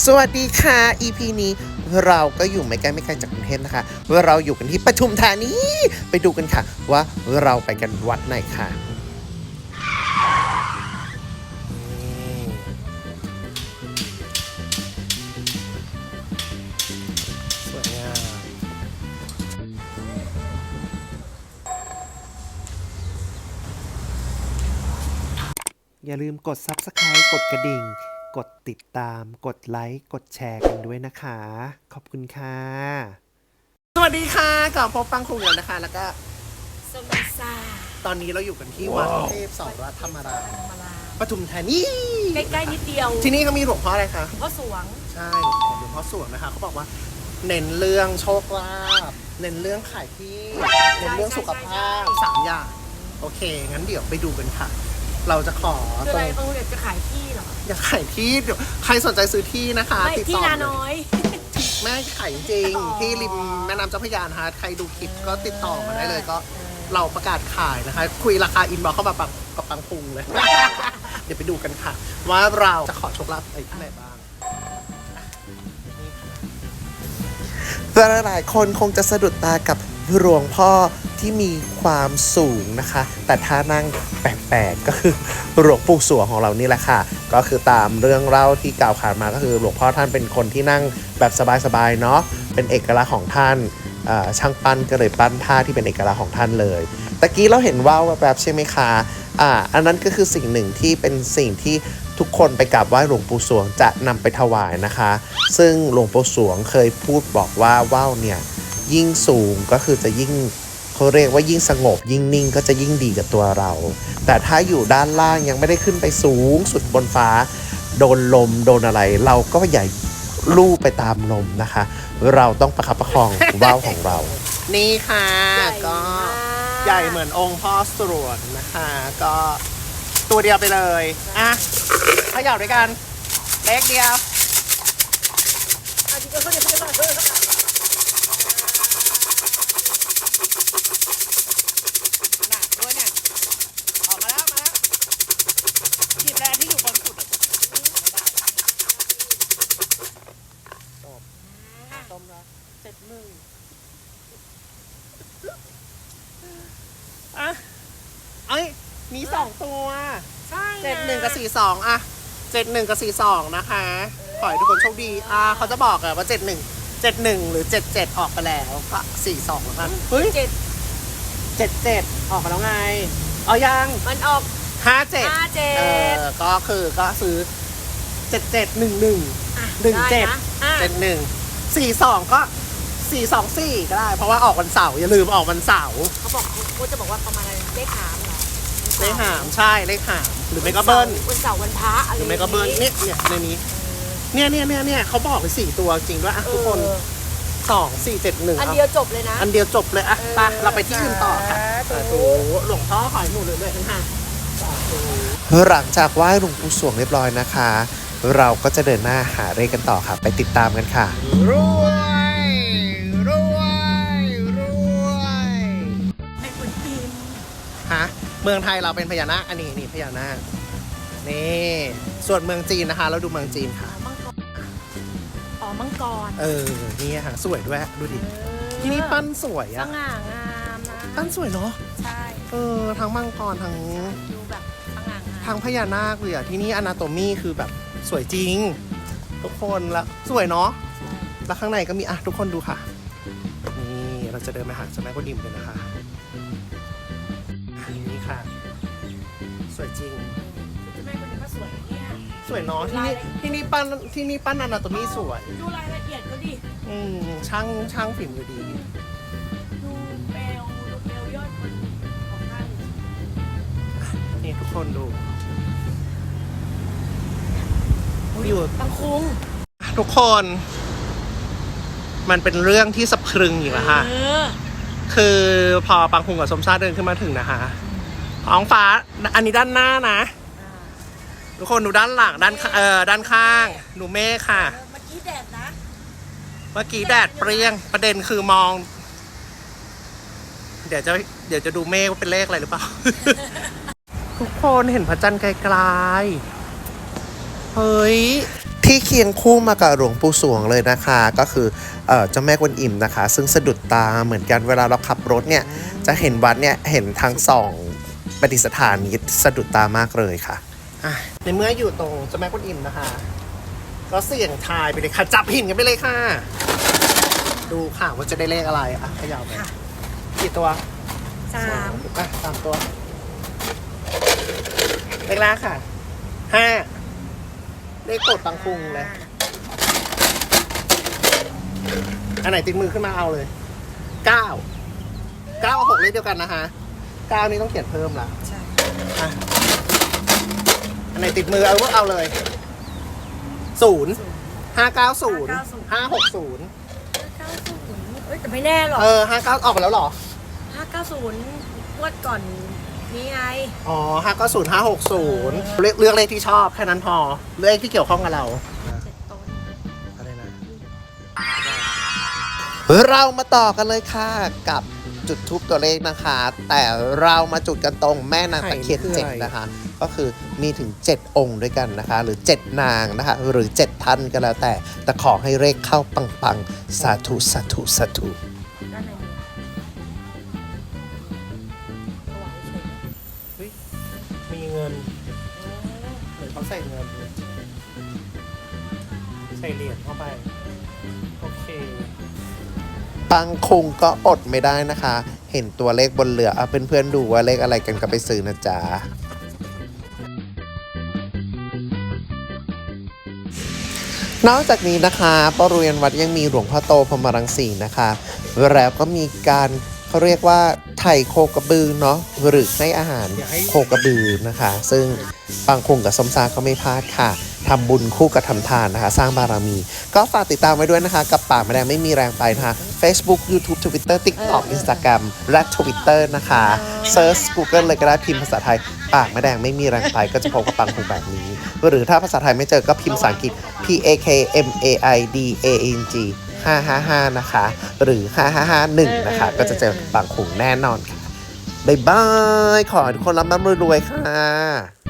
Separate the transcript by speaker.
Speaker 1: สวัสดีค่ะ EP นี้เราก็อยู่ไม่ไกลไม่ไกลจากกรุงเทพนะคะว่าเราอยู่กันที่ปทุมธานีไปดูกันค่ะ ว่าเราไปกันวัดไหนค่ะอย่าลืมกด Subscribe กดกระดิ่ง กดติดตาม กดไลค์ กดแชร์กันด้วยนะคะ ขอบคุณค่ะ สวัสดีค่ะกลับพบปังคุงแล้วนะคะ แล้วก็
Speaker 2: สมิซา
Speaker 1: ตอนนี้เราอยู่กันที่วัดเทพสอนรัตธรรมราม
Speaker 2: มาลา
Speaker 1: ปทุมธานี
Speaker 2: ใกล้ๆนิดเดียว
Speaker 1: ที่นี่เขามีหลวงพ่ออะไรคะ
Speaker 2: พ่อสวง
Speaker 1: ใช่หลวงพ่อสวงนะคะเขาบอกว่า เน้นเรื่องโชคลาภเน้นเรื่องขายที่ เน้นเรื่องสุขภาพสามอย่าง โอเค งั้นเดี๋ยวไปดูกันค่ะ เราจะขอ
Speaker 2: คือ
Speaker 1: ต
Speaker 2: อะไร
Speaker 1: รง
Speaker 2: บางคนอยากจะขายที่เหรอ
Speaker 1: อยากขายที่เดี๋ยวใครสนใจซื้อที่นะคะ
Speaker 2: ไม่
Speaker 1: ติด
Speaker 2: ที่
Speaker 1: ต่อ
Speaker 2: นา
Speaker 1: เลย
Speaker 2: น้อย
Speaker 1: แม่ขายจริง
Speaker 2: อ๋อ
Speaker 1: ที่ริมแม่น้ำเจ้าพระยานะคะใครดูคลิปก็ติดต่อมาได้เลยก็ เราประกาศขายนะคะ คุยราคาอินบอกเข้ามาปังกับปังพุงเลย เดี๋ยวไปดูกันค่ะ ว่าเราจะขอโชคลาภอะไรที่ไหนบ้างแต่หลายคนคงจะสะดุดตากับ หลวงพ่อที่มีความสูงนะคะ แต่ท่านั่งแปลกๆก็คือหลวงปู่สวงของเรานี่แหละค่ะ ก็คือตามเรื่องเล่าที่กล่าวขานมาก็คือหลวงพ่อท่านเป็นคนที่นั่งแบบสบายๆเนาะเป็นเอกลักษณ์ของท่านช่างปั้นก็เลยปั้นท่าที่เป็นเอกลักษณ์ของท่านเลยตะกี้เราเห็นว่าวแบบใช่ไหมคะอ่าอันนั้นก็คือสิ่งหนึ่งที่เป็นสิ่งที่ทุกคนไปกราบไหว้หลวงปู่สวงจะนำไปถวายนะคะ ซึ่งหลวงปู่สวงเคยพูดบอกว่าว่าวเนี่ย ยิ่งสูงก็คือจะยิ่งเขาเรียกว่ายิ่งสงบ ยิ่งนิ่งก็จะยิ่งดีกับตัวเรา แต่ถ้าอยู่ด้านล่างยังไม่ได้ขึ้นไปสูงสุดบนฟ้า โดนลมโดนอะไร เราก็อย่าลู่ไปตามลมนะคะ เราต้องประคับประคองว่าวของเรา นี่ค่ะก็ใหญ่เหมือนองค์พ่อสรวนนะคะ ก็ตัวเดียวไปเลยอะเขย่าด้วยกัน เล็กเดียว
Speaker 2: อันนี้ก็เขาจะไม่ได้
Speaker 1: หนักด้วยเนี่ย ออกมาแล้ว มาแล้วหยิบแรงที่อยู่บนสุดอะไม่ได้จบ ต้มแล้วเจ็ดหนึ่งอะเอ้ย มีสองตัว
Speaker 2: ใช่
Speaker 1: เจ็ดหนึ่งกับสี่สองอะเจ็ดหนึ่งกับสี่สองนะคะ ขอให้ทุกคนโชคดี อ่า เขาจะบอกอะว่าเจ็ดหนึ่งเจ็ดหนึ่งหรือเจ็ดเจ็ดออกไปแล้วก็สี่สองแล้วกันเฮ้ย
Speaker 2: เจ็ด
Speaker 1: เจ็ดเจ็ดออกมาแล้วไง เอายัง
Speaker 2: มันออก
Speaker 1: ห้าเจ็ด
Speaker 2: ห้าเจ็
Speaker 1: เอ
Speaker 2: ด
Speaker 1: อก็คือก็ซื้อเจ็ดเจ็ดหนึ่งหนึ่งหนึ่งเจ็ดเจ็ดหนึ่ง สี่สองก็สี่สองสี่ก็ได้ เพราะว่าออกวันเสาร์อย่าลืมออกวันเสาร์
Speaker 2: เขาบอกเขาจะบอกว่าประมาณอะไรเลขหามเหรอ
Speaker 1: เลขหามใช่เลขหาม หรือไม่ก็เบิ้ล
Speaker 2: วันเสาร์วันพระอะไร
Speaker 1: หรือไม่ก็เบิ้ลเนี่ยเนี่ยในนี้เนี่ยเนี่ยเนี่ยเนี่ยเขาบอกเลยสี่ตัวจริงด้วยอะ
Speaker 2: เอ
Speaker 1: ทุกคน
Speaker 2: อ
Speaker 1: สองสี่เจ็ดหนึ่ง
Speaker 2: อันเดียวจบเลยนะ
Speaker 1: อันเดียวจบเลยอะ
Speaker 2: เออ
Speaker 1: ไปเราไปที่อื่นต่อค่ะ
Speaker 2: สาธุ
Speaker 1: โอ้โหหลวงพ่อขอยหนูเลยเลยทั้งห้าหลังจากไหว้หลวงปู่สวงเรียบร้อยนะคะ เราก็จะเดินหน้าหาเลขกันต่อค่ะ ไปติดตามกันค่ะ รวยรวยรวย
Speaker 2: ไอ้คนปีน
Speaker 1: ฮะเมืองไทยเราเป็นพญานาคอันนี้นี่พญานาคนี่ส่วนเมืองจีนนะคะ เราดูเมืองจีนค่ะ
Speaker 2: อ๋อมังกรอ๋อมังกร
Speaker 1: เออนี่ค่ะสวยด้วยดูดิ
Speaker 2: เออ
Speaker 1: ที่นี่ปั้นสวย
Speaker 2: ส
Speaker 1: อะ
Speaker 2: ง่างามนะ
Speaker 1: ปั้นสวยเนาะ
Speaker 2: ใช่
Speaker 1: เออทั้งมังกรทั้ง
Speaker 2: ดูแบบสง่างาม
Speaker 1: ทั้งพญานาคเลยอะที่นี่อนาโตมีคือแบบ สวยจริง ทุกคนแล้วสวยเนาะ
Speaker 2: ใช่
Speaker 1: แล้วข้างในก็มีอะทุกคนดูค่ะ นี่เราจะเดินไปหาเจ้าแม่กวนอิมเลยนะคะนี่ค่ะ สวยจริง
Speaker 2: เจ้าแม่คนนี้ก็สวยเนี่ย
Speaker 1: สวยเนาะที่นี่ที่นี่ปั้นที่นี่ปั้นอนาโตมีสวย
Speaker 2: ดูรายละเอียดก็ดิ
Speaker 1: อืมช่างช่างฝีมือดี
Speaker 2: ดูเบลดูเบลยอดคนของท่าน
Speaker 1: นี่ทุกคนดู อยู่
Speaker 2: ตังคุง
Speaker 1: ทุกคน มันเป็นเรื่องที่สะพรึงอยู่แล้วค่ะ
Speaker 2: เออ
Speaker 1: คือพอปังคุงกับสมชาติเดินขึ้นมาถึงนะคะท้องฟ้า อันนี้ด้านหน้านะ ทุกคนดูด้านหลังด้านข้าเออด้านข้าง ดูเมฆค่ะ
Speaker 2: เมื่อกี้แดดนะ
Speaker 1: เมื่อกี้แดดเปรี้ยง ประเด็นคือมอง เดี๋ยวจะเดี๋ยวจะดูเมฆว่าเป็นเลขอะไรหรือเปล่า ทุกคนเห็นพระจันทร์ไกลๆ
Speaker 3: เฮ้ย ที่เคียงคู่มากับหลวงปู่สวงเลยนะคะ ก็คือเอ่อเจ้าแม่กวนอิมนะคะ ซึ่งสะดุดตาเหมือนกันเวลาเราขับรถเนี่ย จะเห็นวัดเนี่ย เห็นทั้งสองปฏิสถานนี้สะดุดตามากเลยค่ะ อะในเมื่ออยู่ตรงเจ้าแม่กวนอิมนะคะ ก็เสี่ยงทายไปเลยค่ะจับหินกันไปเลยค่ะ ดูค่ะว่าจะได้เลขอะไรอะเขย่าไป
Speaker 2: ค่ะ
Speaker 3: กี่ตัว
Speaker 2: สาม
Speaker 3: อะสามตัวเลขแรกค่ะห้า เลขกดตังคุงเลย อันไหนติดมือขึ้นมาเอาเลย เก้า เก้ากับหกเลขเดียวกันนะคะ เก้านี้ต้องเขียนเพิ่มละ
Speaker 2: ใช่
Speaker 3: อะอันไหนติดมือเอาก็เอาเลย ศูนย์ ห้าเก้าศูนย์ ห้าหกศูนย์
Speaker 2: เก้าศูนย์เอ้ยแต่ไม่แน่หรอก
Speaker 3: เออห้าเก้าออกไปแล้วเหรอ
Speaker 2: ห้าเก้าศูนย์งวดก่อน นี้ไง
Speaker 3: อ๋อห้าเก้าศูนย์ห้าหกศูนย์เลือกเลือกเลขที่ชอบแค่นั้นพอเลขที่เกี่ยวข้องกับเรา
Speaker 2: เจ็ดต้น
Speaker 3: อะไรนะเรามาต่อกันเลยค่ะกับจุดทูปตัวเลขนะคะ แต่เรามาจุดกันตรงแม่นางตะเคียน
Speaker 1: ไข่คือ
Speaker 3: เจ็ด
Speaker 1: อะไร
Speaker 3: นะคะ ก็คือมีถึง 7 องค์ด้วยกันนะคะ หรือ 7 นางนะคะ หรือ7ท่านก็แล้วแต่ แต่ขอให้เลขเข้าปังๆ สาธุสาธุสาธุ
Speaker 2: เห
Speaker 3: มือนเขาใส่เงิน ใส่เหรียญเข้าไป โอเค ปังคงก็อดไม่ได้นะคะ เห็นตัวเลขบนเรือเอาเพื่อนๆดูว่าเลขอะไรกันก็ไปซื้อนะจ๊ะนอกจากนี้นะคะบริเวณวัดยังมีหลวงพ่อโตพรมรังสีนะคะ แล้วก็มีการเขาเรียกว่า ไถ่โคกระบือเนาะหรือให้อาหารโคกระบือนะคะ ซึ่งปังคงกับสมซาก็ไม่พลาดค่ะทำบุญคู่กับทำทานนะคะ สร้างบารมี ก็ฝากติดตามไว้ด้วยนะคะ กับป่ากแมลงไม่มีแรงไปนะคะ Facebook YouTube Twitter TikTok Instagram และ Twitter นะคะเซิร์ช Google เลยก็ได้พิมพ์ภาษาไทยปากแมลงไม่มีแรงไปก็จะพบกับปังคงแบบนี้ หรือถ้าภาษาไทยไม่เจอก็พิมพ์ภาษาอังกฤษ P A K M A I D A N G 555 นะคะ หรือ 5551 นะคะ ก็จะเจอปังคงแน่นอนค่ะ บ๊ายบาย ขอให้ทุกคนรับน้ำรวยๆค่ะ